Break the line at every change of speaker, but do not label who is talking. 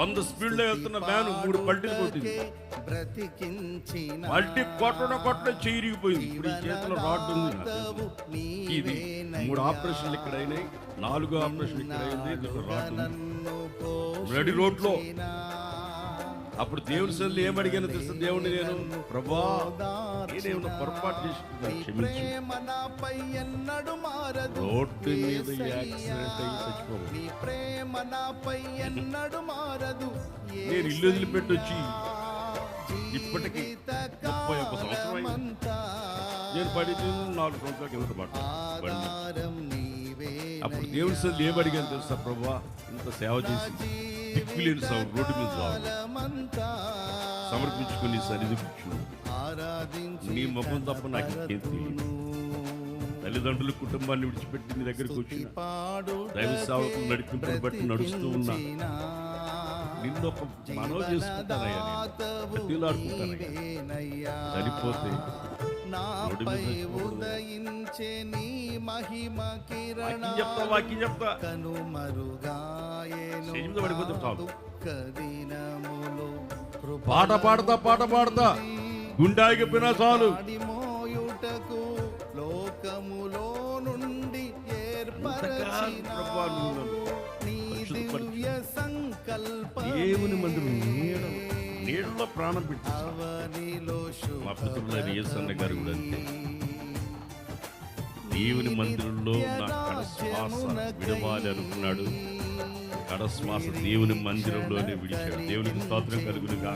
వంద స్పీడ్లో వెళ్తున్న వ్యాన్ మూడు పల్టీలు కొట్టింది. పల్టీ కొట్టడం కొట్టడం చేరిగిపోయింది. ఇప్పుడు ఈ చేతిలో రాడ్ ఉంది. ఇది మూడు ఆపరేషన్లు ఇక్కడ అయినాయి నాలుగో ఆపరేషన్ ఇక్కడ అయింది రాడ్ ఉంది. రెడీ రోడ్లో అప్పుడు దేవుని సల్లి ఏమడిగాను తెలుసు? దేవుని నేను ప్రభా నేనేమన్నా పొరపాటు చేసుకున్నాను రోడ్డు మీద యాక్సిడెంట్ అయ్యి
మారదు.
నేను ఇల్లు వదిలిపెట్టి వచ్చి ఇప్పటికి ముప్పై ఒక్క సంవత్సరం నేను పడింది నాలుగు సంవత్సరాల కింద అప్పుడు దేవుని సల్లి ఏమడిగాను తెలుసా ప్రభా ఇంత సేవ చేసి దిక్కులేని సౌ రోడ్డు మీద సమర్పించుకుని
ఆరాధించు
నీ ముఖం తప్ప నాకు తెలియదు. తల్లిదండ్రులు కుటుంబాన్ని విడిచిపెట్టి నీ దగ్గరికి వచ్చిన
పాడు
దైవ సేవకులు నడిపింపుని బట్టి నడుస్తూ ఉన్నా నిన్ను ఒక మనవ చేసుకుంటానయ్యా సరిపోతే.
ఉదయించే మహిమ కిరణ
వాక్యం చెప్తా వాక్యం చెప్తా.
కను మరుగాయేను
స్టేజ్ మీద పడిపోతే చాలు.
దుఃఖ దినములు.
పాట పాడతా పాట పాడతా. గుండె ఆగిపోయినా చాలు.
మోయుటకు లోకములో నుండి
దేవుని మందిరం నీడ నీడలో ప్రాణం పెట్టి
అవనిలో
మా పితరులైన గారు కూడా అంతే. దేవుని మందిరంలో నా కడశ్వాస విడవాలి అనుకున్నాడు. కడశ్వాస దేవుని మందిరంలోనే విడిచాడు. దేవునికి స్తోత్రం కలుగునుగా